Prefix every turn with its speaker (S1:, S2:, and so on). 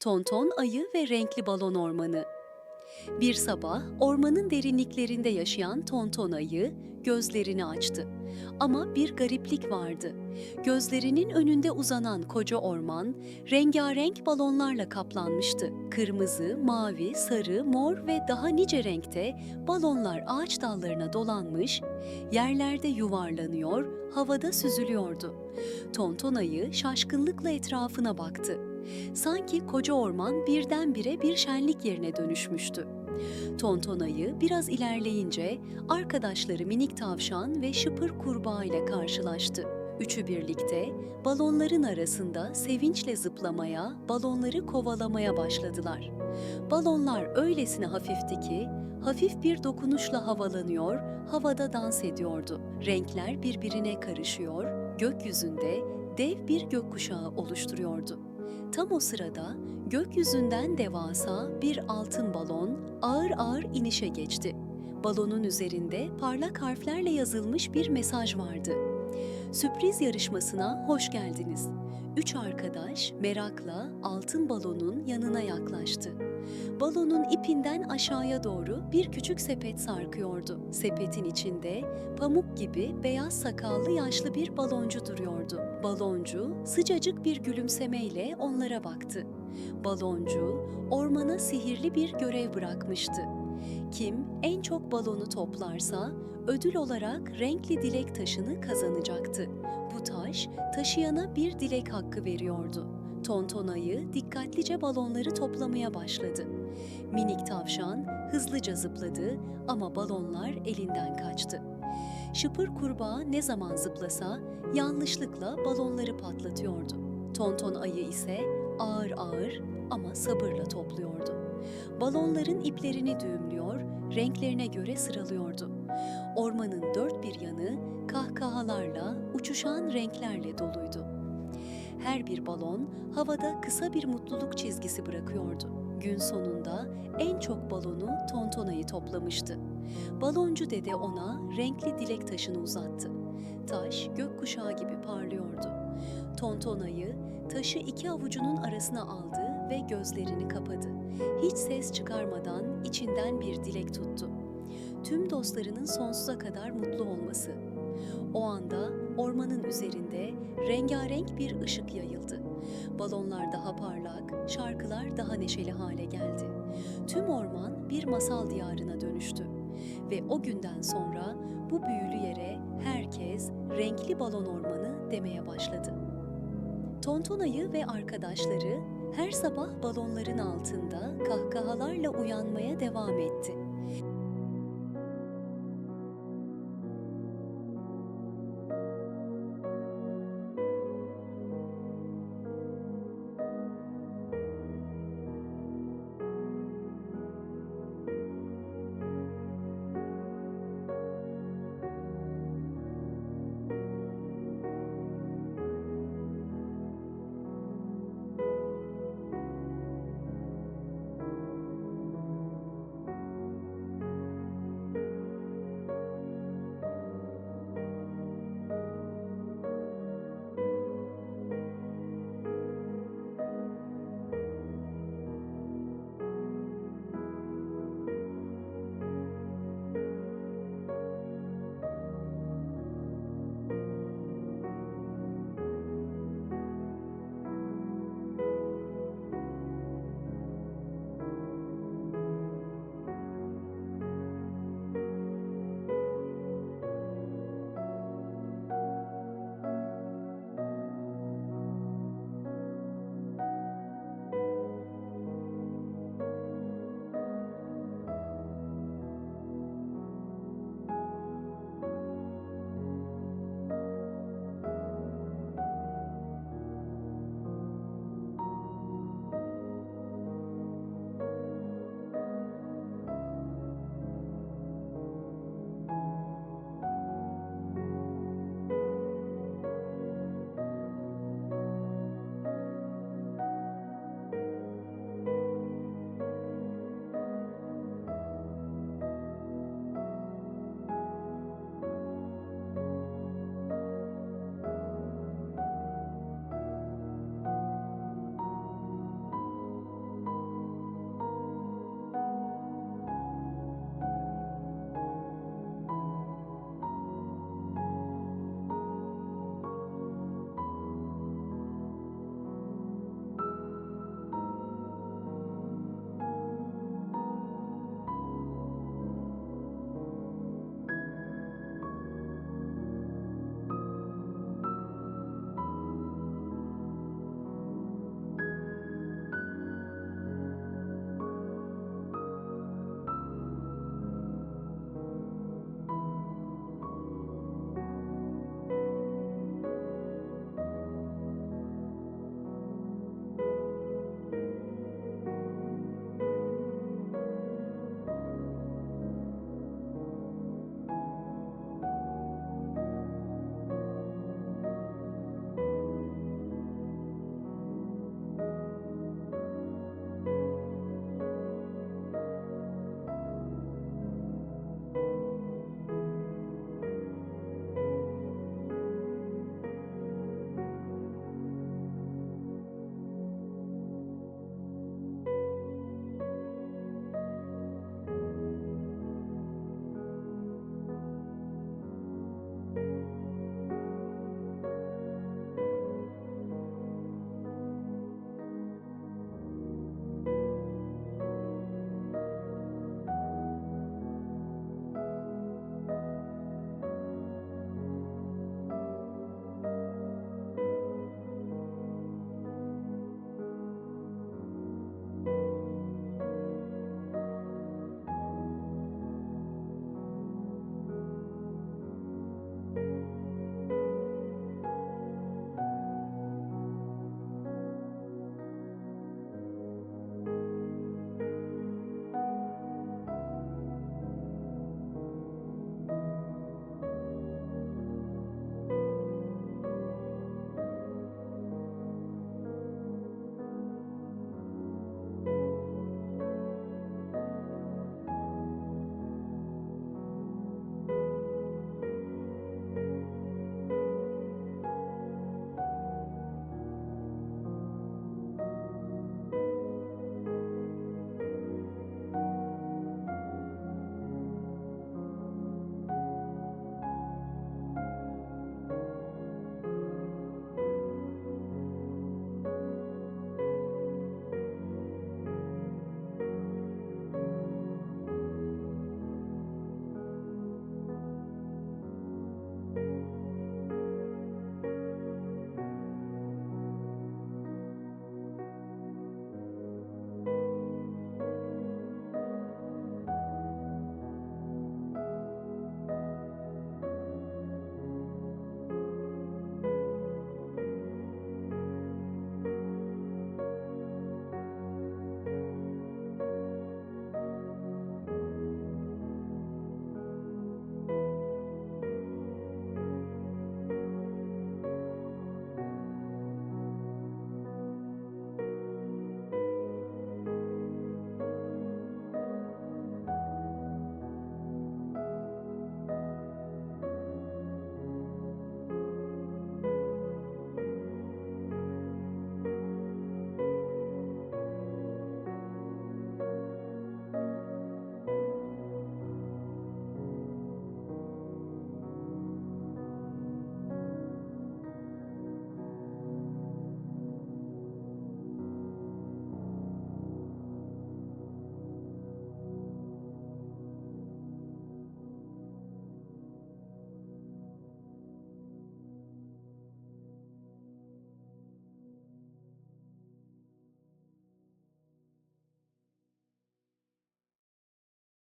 S1: Tonton Ayı ve Renkli Balon Ormanı Bir sabah ormanın derinliklerinde yaşayan Tonton Ayı gözlerini açtı. Ama bir gariplik vardı. Gözlerinin önünde uzanan koca orman rengarenk balonlarla kaplanmıştı. Kırmızı, mavi, sarı, mor ve daha nice renkte balonlar ağaç dallarına dolanmış, yerlerde yuvarlanıyor, havada süzülüyordu. Tonton ayı şaşkınlıkla etrafına baktı. Sanki koca orman birdenbire bir şenlik yerine dönüşmüştü. Tonton ayı biraz ilerleyince arkadaşları minik tavşan ve şıpır kurbağa ile karşılaştı. Üçü birlikte balonların arasında sevinçle zıplamaya, balonları kovalamaya başladılar. Balonlar öylesine hafifti ki hafif bir dokunuşla havalanıyor, havada dans ediyordu. Renkler birbirine karışıyor, gökyüzünde dev bir gökkuşağı oluşturuyordu. Tam o sırada gökyüzünden devasa bir altın balon ağır ağır inişe geçti. Balonun üzerinde parlak harflerle yazılmış bir mesaj vardı. Sürpriz yarışmasına hoş geldiniz. Üç arkadaş merakla altın balonun yanına yaklaştı. Balonun ipinden aşağıya doğru bir küçük sepet sarkıyordu. Sepetin içinde pamuk gibi beyaz sakallı yaşlı bir baloncu duruyordu. Baloncu sıcacık bir gülümsemeyle onlara baktı. Baloncu ormana sihirli bir görev bırakmıştı. Kim en çok balonu toplarsa ödül olarak renkli dilek taşını kazanacaktı. Bu taş taşıyana bir dilek hakkı veriyordu. Tonton ayı dikkatlice balonları toplamaya başladı. Minik tavşan hızlıca zıpladı ama balonlar elinden kaçtı. Şıpır kurbağa ne zaman zıplasa yanlışlıkla balonları patlatıyordu. Tonton ayı ise ağır ağır ama sabırla topluyordu. Balonların iplerini düğümlüyor, renklerine göre sıralıyordu. Ormanın dört bir yanı kahkahalarla, uçuşan renklerle doluydu. Her bir balon havada kısa bir mutluluk çizgisi bırakıyordu. Gün sonunda en çok balonu Tontona'yı toplamıştı. Baloncu dede ona renkli dilek taşını uzattı. Taş gökkuşağı gibi parlıyordu. Tontona'yı taşı iki avucunun arasına aldı ve gözlerini kapadı. Hiç ses çıkarmadan içinden bir dilek tuttu. Tüm dostlarının sonsuza kadar mutlu olması. O anda ormanın üzerinde rengarenk bir ışık yayıldı. Balonlar daha parlak, şarkılar daha neşeli hale geldi. Tüm orman bir masal diyarına dönüştü. Ve o günden sonra bu büyülü yere herkes renkli balon ormanı demeye başladı. Tonton ayı ve arkadaşları her sabah balonların altında kahkahalarla uyanmaya devam etti.